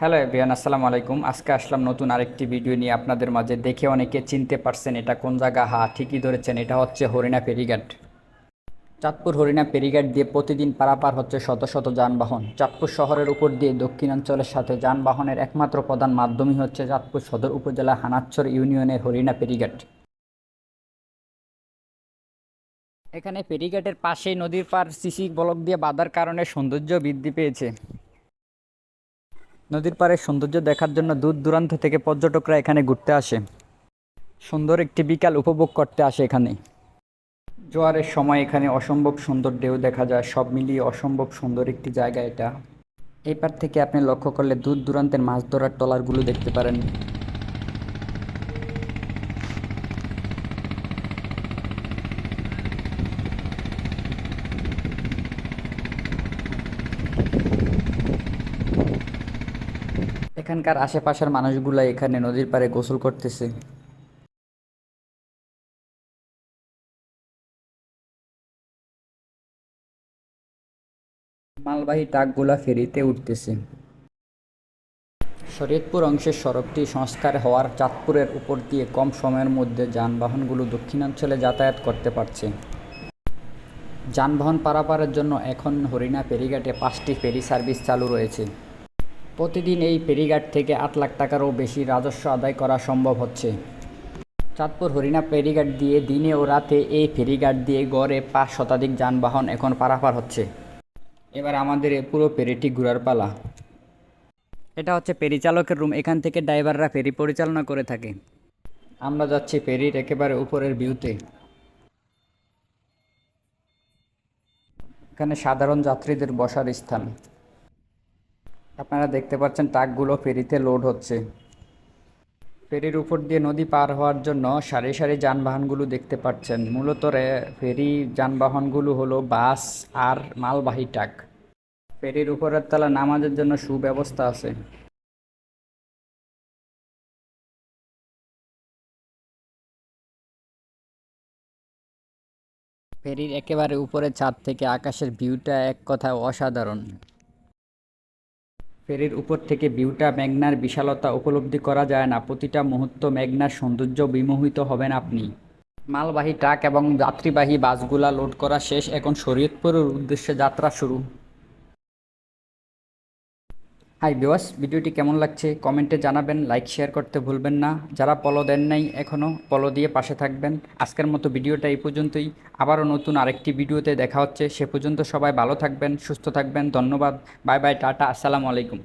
Hello everyone আসসালামু আলাইকুম। আজকে আসলাম নতুন আরেকটি ভিডিও নিয়ে আপনাদের মাঝে। দেখে অনেকে চিনতে পারছেন এটা কোন জায়গা। হা, ঠিকই ধরেছেন, এটা হচ্ছে হরিণা ফেরিঘাট। চাঁদপুর হরিণা ফেরিঘাট দিয়ে প্রতিদিন পারাপার হচ্ছে শত শত যানবাহন। চাঁদপুর শহরের উপর দিয়ে দক্ষিণাঞ্চলের সাথে যানবাহনের একমাত্র প্রধান মাধ্যমই হচ্ছে চাঁদপুর সদর উপজেলা হানাচ্ছর ইউনিয়নের হরিণা ফেরিঘাট। এখানে ফেরিঘাটের পাশেই নদীর পার সিসি ব্লক দিয়ে বাঁধার কারণে সৌন্দর্য বৃদ্ধি পেয়েছে। নদীর পাড়ের সৌন্দর্য দেখার জন্য দূর দূরান্ত থেকে পর্যটকরা এখানে ঘুরতে আসে। সুন্দর একটি বিকাল উপভোগ করতে আসে এখানে। জোয়ারের সময় এখানে অসম্ভব সুন্দর ঢেউ দেখা যায়, সব মিলিয়ে অসম্ভব সুন্দর একটি জায়গা এটা। এই পার থেকে আপনি লক্ষ্য করলে দূর দূরান্তের মাছ ধরার ট্রলারগুলো দেখতে পারেন। এখানকার আশেপাশের মানুষগুলা এখানে নদীর পাড়ে গোসল করতেছে। মালবাহী ট্রাকগুলা ফেরিতে উঠতেছে। শরীয়তপুর অংশের সড়কটি সংস্কার হওয়ার চাঁদপুরের উপর দিয়ে কম সময়ের মধ্যে যানবাহনগুলো দক্ষিণাঞ্চলে যাতায়াত করতে পারছে। যানবাহন পারাপারের জন্য এখন হরিণা ফেরিঘাটে পাঁচটি ফেরি সার্ভিস চালু রয়েছে। প্রতিদিন এই ফেরিঘাট থেকে আট লাখ টাকারও বেশি রাজস্ব আদায় করা সম্ভব হচ্ছে। চাঁদপুর হরিণা ফেরিঘাট দিয়ে দিনে ও রাতে এই ফেরিঘাট দিয়ে গড়ে পাঁচ শতাধিক যানবাহন এখন পারাপার হচ্ছে। এবার আমাদের এই পুরো ফেরিটি ঘোরার পালা। এটা হচ্ছে পরিচালকের রুম, এখান থেকে ড্রাইভাররা ফেরি পরিচালনা করে থাকে। আমরা যাচ্ছি ফেরির একেবারে উপরের ভিউতে। এখানে সাধারণ যাত্রীদের বসার স্থান। আপনারা দেখতে পাচ্ছেন ট্রাকগুলো ফেরিতে লোড হচ্ছে। ফেরির উপর দিয়ে নদী পার হওয়ার জন্য সারি সারি যানবাহনগুলো দেখতে পাচ্ছেন। মূলত ফেরি যানবাহনগুলো হলো বাস আর মালবাহী ট্রাক। ফেরির উপরের তলা নামাজের জন্য সুব্যবস্থা আছে। ফেরির একেবারে উপরে ছাদ থেকে আকাশের ভিউটা এক কথায় অসাধারণ। ফেরির উপর থেকে বিউটা মেঘনার বিশালতা উপলব্ধি করা যায় না। প্রতিটা মুহূর্ত মেঘনার সৌন্দর্য বিমোহিত হবেন আপনি। মালবাহী ট্রাক এবং যাত্রীবাহী বাসগুলা লোড করা শেষ। এখন শরীয়তপুরের উদ্দেশ্যে যাত্রা শুরু। হাই বিওয়াস ভিডিওটি কেমন লাগছে? কমেন্টে জানাবেন লাইক শেয়ার করতে ভুলবেন না। যারা পলো দেন নাই এখনও পলো দিয়ে পাশে থাকবেন। আজকের মতো ভিডিওটা এই পর্যন্তই। আবারও নতুন আরেকটি ভিডিওতে দেখা হচ্ছে। সে পর্যন্ত সবাই ভালো থাকবেন, সুস্থ থাকবেন। ধন্যবাদ। বাই বাই টাটা, আসসালামু আলাইকুম।